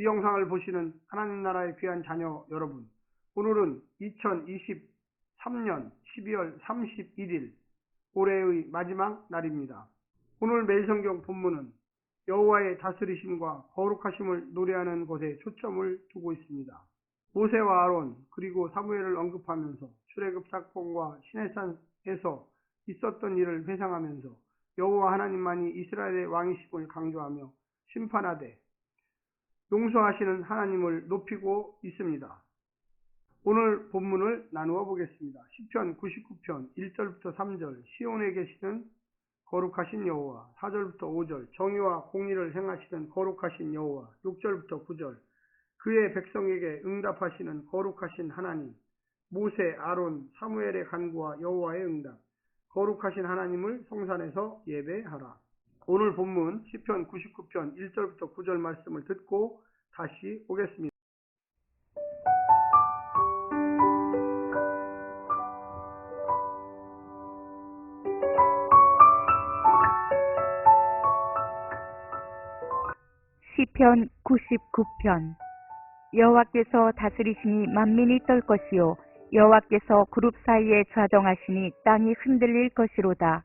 이 영상을 보시는 하나님 나라의 귀한 자녀 여러분, 오늘은 2023년 12월 31일 올해의 마지막 날입니다. 오늘 매일 성경 본문은 여호와의 다스리심과 거룩하심을 노래하는 곳에 초점을 두고 있습니다. 모세와 아론 그리고 사무엘을 언급하면서 출애굽 사건과 시내산에서 있었던 일을 회상하면서 여호와 하나님만이 이스라엘의 왕이심을 강조하며 심판하되 용서하시는 하나님을 높이고 있습니다. 오늘 본문을 나누어 보겠습니다. 10편 99편 1절부터 3절 시온에 계시는 거룩하신 여호와 4절부터 5절 정의와 공의를 행하시는 거룩하신 여호와 6절부터 9절 그의 백성에게 응답하시는 거룩하신 하나님 모세, 아론, 사무엘의 간구와 여호와의 응답 거룩하신 하나님을 성산에서 예배하라. 오늘 본문 10편 99편 1절부터 9절 말씀을 듣고 다시 오겠습니다. 시편 99편 여호와께서 다스리시니 만민이 떨 것이요 여호와께서 그룹 사이에 좌정하시니 땅이 흔들릴 것이로다.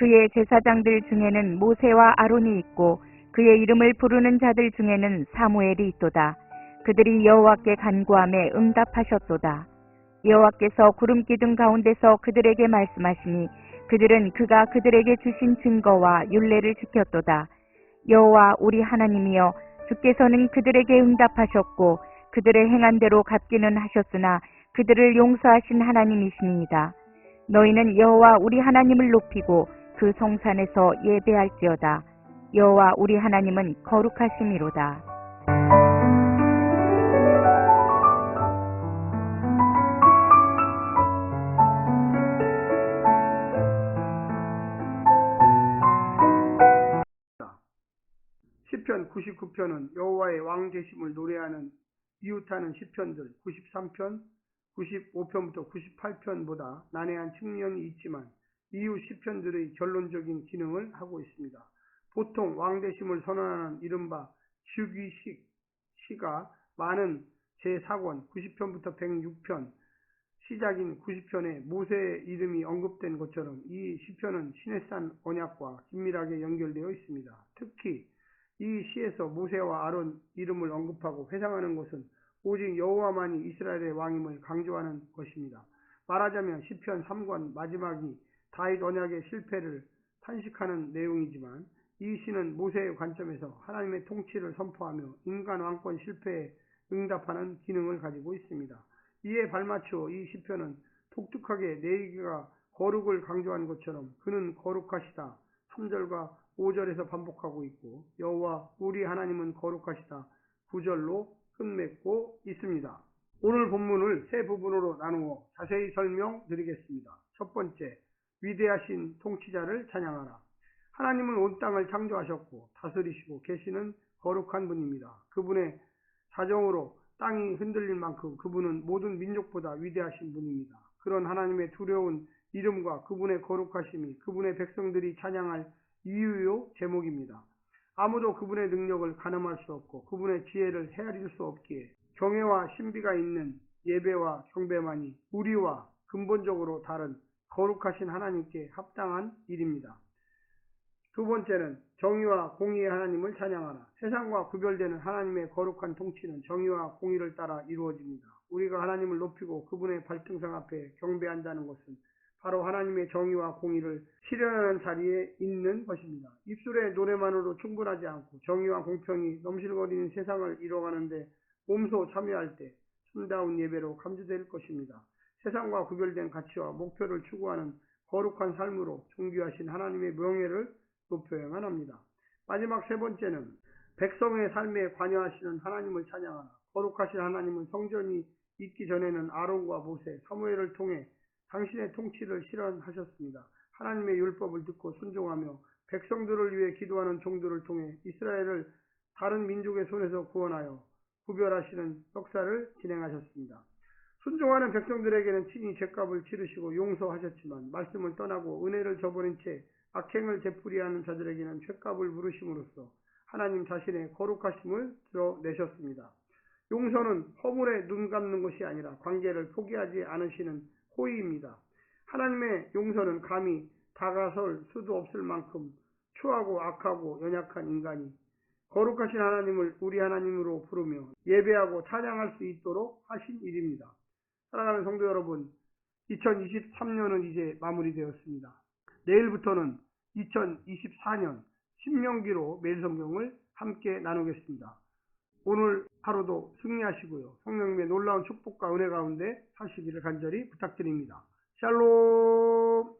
그의 제사장들 중에는 모세와 아론이 있고 그의 이름을 부르는 자들 중에는 사무엘이 있도다. 그들이 여호와께 간구함에 응답하셨도다. 여호와께서 구름 기둥 가운데서 그들에게 말씀하시니 그들은 그가 그들에게 주신 증거와 율례를 지켰도다. 여호와 우리 하나님이여 주께서는 그들에게 응답하셨고 그들의 행한 대로 갚기는 하셨으나 그들을 용서하신 하나님이시니이다. 너희는 여호와 우리 하나님을 높이고 그 성산에서 예배할지어다. 여호와 우리 하나님은 거룩하심이로다. 시편 99편은 여호와의 왕 되심을 노래하는 이웃하는 시편들 93편, 95편부터 98편보다 난해한 측면이 있지만 이후 시편들의 결론적인 기능을 하고 있습니다. 보통 왕 되심을 선언하는 이른바 즉위식 시가 많은 제4권 90편부터 106편 시작인 90편에 모세의 이름이 언급된 것처럼 이 시편은 시내산 언약과 긴밀하게 연결되어 있습니다. 특히 이 시에서 모세와 아론 이름을 언급하고 회상하는 것은 오직 여호와만이 이스라엘의 왕임을 강조하는 것입니다. 말하자면 시편 3권 마지막이 다윗 언약의 실패를 탄식하는 내용이지만 이 시는 모세의 관점에서 하나님의 통치를 선포하며 인간 왕권 실패에 응답하는 기능을 가지고 있습니다. 이에 발맞추어 이 시편은 독특하게 내기가 거룩을 강조한 것처럼 그는 거룩하시다 3절과 5절에서 반복하고 있고 여호와 우리 하나님은 거룩하시다 9절로 끝맺고 있습니다. 오늘 본문을 세 부분으로 나누어 자세히 설명드리겠습니다. 첫 번째, 위대하신 통치자를 찬양하라. 하나님은 온 땅을 창조하셨고 다스리시고 계시는 거룩한 분입니다. 그분의 사정으로 땅이 흔들릴 만큼 그분은 모든 민족보다 위대하신 분입니다. 그런 하나님의 두려운 이름과 그분의 거룩하심이 그분의 백성들이 찬양할 이유요 제목입니다. 아무도 그분의 능력을 가늠할 수 없고 그분의 지혜를 헤아릴 수 없기에 경외와 신비가 있는 예배와 경배만이 우리와 근본적으로 다른 거룩하신 하나님께 합당한 일입니다. 두 번째는 정의와 공의의 하나님을 찬양하라. 세상과 구별되는 하나님의 거룩한 통치는 정의와 공의를 따라 이루어집니다. 우리가 하나님을 높이고 그분의 발등상 앞에 경배한다는 것은 바로 하나님의 정의와 공의를 실현하는 자리에 있는 것입니다. 입술의 노래만으로 충분하지 않고 정의와 공평이 넘실거리는 세상을 이뤄가는데 몸소 참여할 때 참다운 예배로 감지될 것입니다. 세상과 구별된 가치와 목표를 추구하는 거룩한 삶으로 존귀하신 하나님의 명예를 높여야만 합니다. 마지막 세 번째는 백성의 삶에 관여하시는 하나님을 찬양하라. 거룩하신 하나님은 성전이 있기 전에는 아론과 모세, 사무엘을 통해 당신의 통치를 실현하셨습니다. 하나님의 율법을 듣고 순종하며 백성들을 위해 기도하는 종들을 통해 이스라엘을 다른 민족의 손에서 구원하여 구별하시는 역사를 진행하셨습니다. 순종하는 백성들에게는 친히 죄값을 치르시고 용서하셨지만 말씀을 떠나고 은혜를 저버린 채 악행을 되풀이하는 자들에게는 죄값을 물으심으로써 하나님 자신의 거룩하심을 드러내셨습니다. 용서는 허물에 눈 감는 것이 아니라 관계를 포기하지 않으시는 호의입니다. 하나님의 용서는 감히 다가설 수도 없을 만큼 추하고 악하고 연약한 인간이 거룩하신 하나님을 우리 하나님으로 부르며 예배하고 찬양할 수 있도록 하신 일입니다. 사랑하는 성도 여러분, 2023년은 이제 마무리되었습니다. 내일부터는 2024년 신명기로 매일 성경을 함께 나누겠습니다. 오늘 하루도 승리하시고요. 성령님의 놀라운 축복과 은혜 가운데 사시기를 간절히 부탁드립니다. 샬롬!